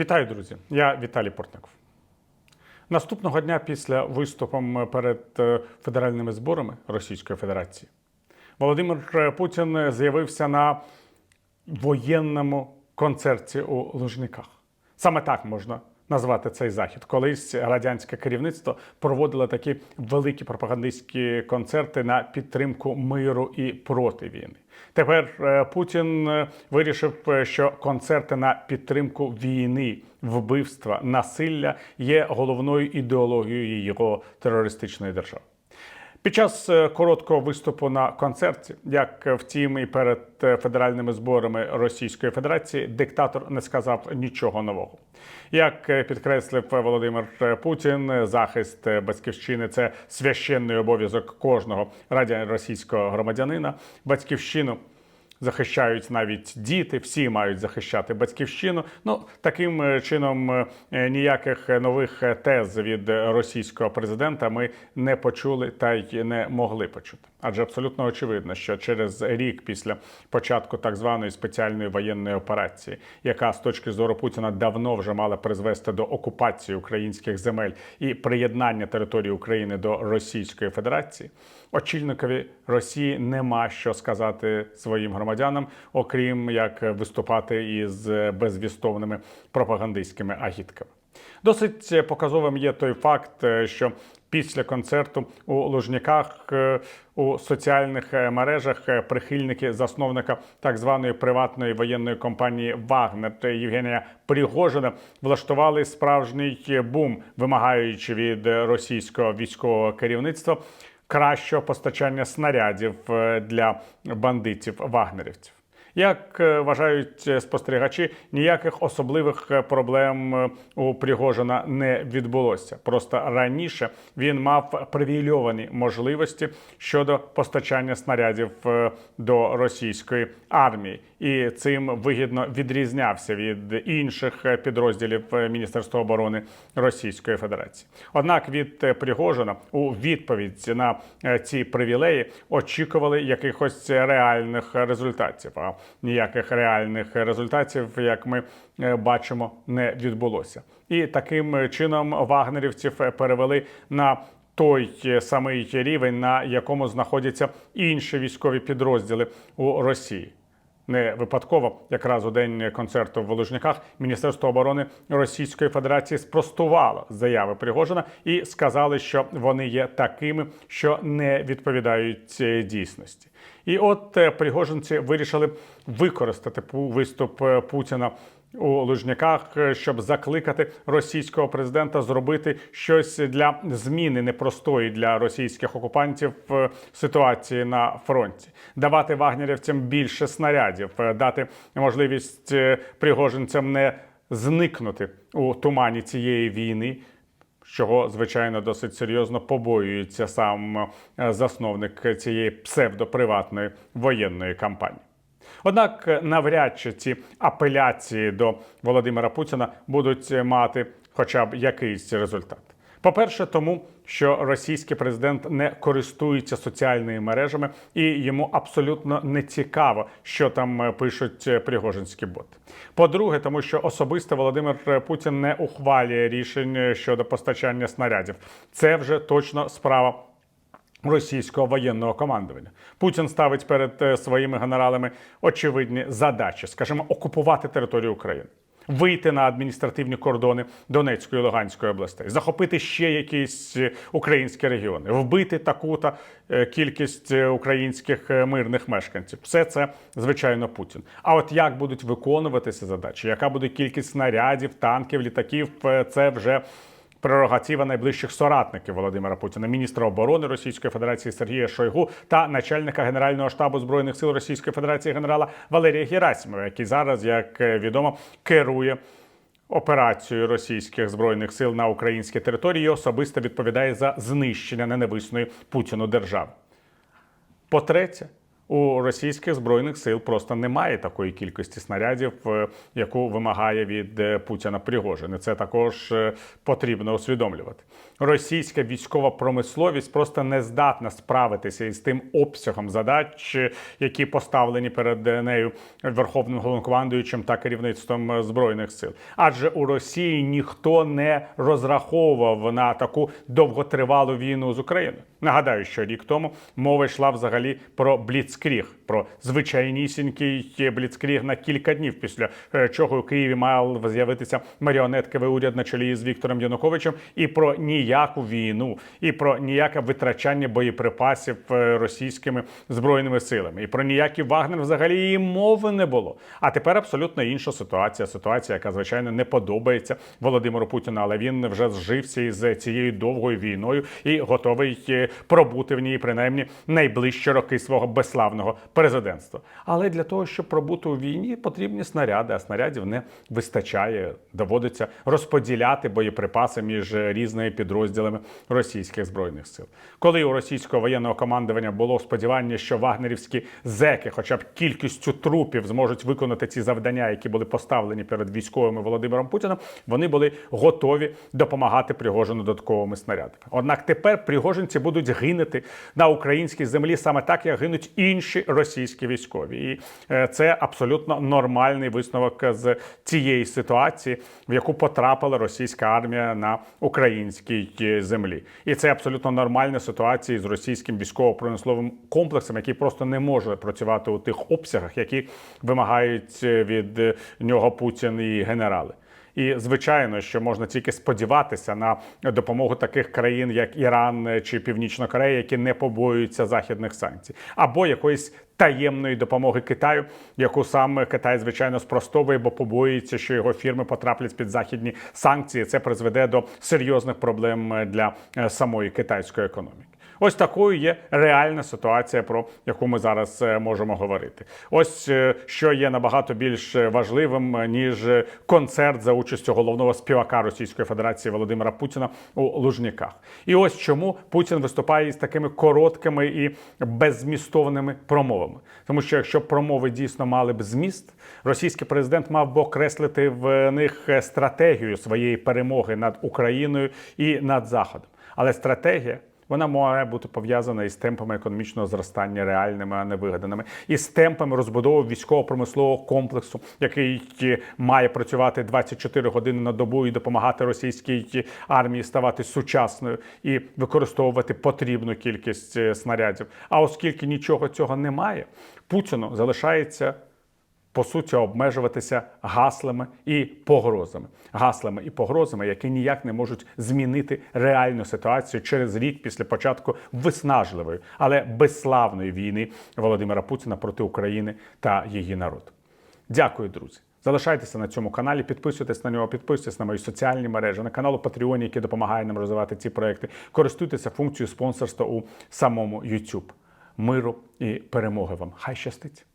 Вітаю, друзі! Я Віталій Портников. Наступного дня після виступом перед е, федеральними зборами Російської Федерації Володимир Путін з'явився на воєнному концерті у Лужниках. Саме так можна назвати цей захід. Колись радянське керівництво проводило такі великі пропагандистські концерти на підтримку миру і проти війни. Тепер е, Путін е, вирішив, е, що концерти на підтримку війни, вбивства, насилля є головною ідеологією його терористичної держави. Під час е, короткого виступу на концерті, як е, втім, і перед е, федеральними зборами Російської Федерації, диктатор не сказав нічого нового. Як підкреслив Володимир Путін, захист батьківщини це священний обов'язок кожного радянського громадянина. Батьківщину захищають навіть діти, всі мають захищати батьківщину. Ну таким е, чином е, ніяких нових е, тез від російського президента ми не почули та й не могли почути. Адже абсолютно очевидно, що через рік після початку так званої спеціальної воєнної операції, яка з точки зору Путіна давно вже мала призвести до окупації українських земель і приєднання території України до Російської Федерації, очільникові Росії нема що сказати своїм громадянам, окрім як виступати із безвістовними пропагандистськими агітками. Досить показовим є той факт, що після концерту у Лужняках е, у соціальних е, мережах е, прихильники засновника так званої приватної воєнної компанії Вагнер та Євгенія Пригожина влаштували справжній бум, вимагаючи від російського військового керівництва кращого постачання снарядів е, для бандитів вагнерівців. Як е, вважають е, спостерігачі, ніяких особливих е, проблем у Пригожина не відбулося. Просто раніше він мав привільовані можливості щодо постачання снарядів до російської армії, і цим вигідно відрізнявся від інших підрозділів Міністерства оборони Російської Федерації. Однак від Пригожина у відповідь на ці привілеї очікували якихось реальних результатів. Ніяких реальних результатів, як ми е, бачимо, не відбулося. І таким чином вагнерівців перевели на той е, самий рівень, на якому знаходяться інші військові підрозділи у Росії. Не випадково, якраз у день концерту в Воложняках, Міністерство оборони Російської Федерації спростувало заяви Пригожина і сказали, що вони є такими, що не відповідають е, дійсності. І от е, пригожинці вирішили використати виступ е, Путіна у Лужняках, е, щоб закликати російського президента зробити щось для зміни непростої для російських окупантів е, ситуації на фронті, давати вагнерівцям більше снарядів, е, дати можливість пригожинцям не зникнути у тумані цієї війни. Чого звичайно досить серйозно побоюється сам засновник цієї псевдоприватної воєнної кампанії. Однак е, навряд чи ці апеляції до Володимира Путіна будуть е, мати хоча б якийсь результат. По-перше, тому що російський президент не користується соціальними мережами, і йому абсолютно не цікаво, що там е, пишуть пригожинські боти. По-друге, тому що особисто Володимир Путін не ухвалює рішень щодо постачання снарядів. Це вже точно справа російського воєнного командування. Путін ставить перед е, своїми генералами очевидні задачі, скажімо, окупувати територію України. Вийти на адміністративні кордони Донецької і Луганської областей, захопити ще якісь е, українські регіони, вбити таку-то е, кількість українських мирних мешканців. Все це звичайно Путін. А от як будуть виконуватися задачі, яка буде кількість снарядів, танків, літаків, це вже прерогатива найближчих соратників Володимира Путіна, міністра оборони Російської Федерації Сергія Шойгу та начальника Генерального штабу збройних сил Російської Федерації генерала Валерія Герасимова, який зараз, як е, відомо, керує. Операцією російських збройних сил на українській території і особисто відповідає за знищення ненависної Путіну держави. По-третє, у російських збройних сил просто немає такої кількості снарядів, е, яку вимагає від е, Путіна Пригожин. І Це також е, потрібно усвідомлювати. Російська військова промисловість просто не здатна справитися із тим обсягом задач, які поставлені перед нею верховним головнокомандуючим та керівництвом збройних сил. Адже у Росії ніхто не розраховував на таку довготривалу війну з Україною. Нагадаю, що рік тому мова йшла взагалі про бліцкріг, про звичайнісінький бліцкріг на кілька днів, після е, чого у Києві мав з'явитися маріонетковий уряд на чолі з Віктором Януковичем, і про ніяку війну, і про ніяке витрачання боєприпасів е, російськими збройними силами, і про ніякий Вагнер взагалі і мови не було. А тепер абсолютно інша ситуація. Ситуація, яка звичайно не подобається Володимиру Путіну, але він вже зжився із цією довгою війною і готовий е, пробути в ній принаймні найближчі роки свого безславного президентства. Але для того, щоб пробути у війні, потрібні снаряди, а снарядів не вистачає. Доводиться розподіляти боєприпаси між різними підрозділами російських збройних сил. Коли у російського воєнного командування було сподівання, що вагнерівські зеки, хоча б кількістю трупів, зможуть виконати ці завдання, які були поставлені перед військовими Володимиром Путіним, вони були готові допомагати Пригожину додатковими снарядами. Однак тепер пригожинці будуть гинути на українській землі саме так, як гинуть інші російські військові, і е, це абсолютно нормальний висновок з цієї ситуації, в яку потрапила російська армія на українській е, землі, і це абсолютно нормальна ситуація з російським військово-промисловим комплексом, який просто не може працювати у тих обсягах, які вимагають е, від нього Путін і генерали. І звичайно, що можна тільки сподіватися на допомогу таких країн, як Іран чи Північна Корея, які не побоюються західних санкцій, або якоїсь таємної допомоги Китаю, яку сам Китай звичайно спростовує, бо побоюється, що його фірми потраплять під західні санкції. Це призведе до серйозних проблем для е, самої китайської економіки. Ось такою є реальна ситуація, про яку ми зараз е, можемо говорити. Ось е, що є набагато більш важливим е, ніж концерт за участю головного співака Російської Федерації Володимира Путіна у Лужніках. І ось чому Путін виступає із такими короткими і беззмістовними промовами. Тому що якщо промови дійсно мали б зміст, російський президент мав би окреслити в них стратегію своєї перемоги над Україною і над Заходом. Але стратегія вона має бути пов'язана із темпами економічного зростання реальними, а не вигаданими, і з темпами розбудови військово-промислового комплексу, який має працювати 24 години на добу і допомагати російській армії ставати сучасною і використовувати потрібну кількість е, снарядів. А оскільки нічого цього немає, Путіну залишається по суті обмежуватися гаслами і погрозами, гаслами і погрозами, які ніяк не можуть змінити реальну ситуацію через рік після початку виснажливої, але безславної війни Володимира Путіна проти України та її народу. Дякую, друзі. Залишайтеся на цьому каналі, підписуйтесь на нього, підписуйтесь на мої соціальні мережі, на канал Patreon, який допомагає нам розвивати ці проекти. Користуйтеся функцією спонсорства у самому YouTube. Миру і перемоги вам. Хай щастить!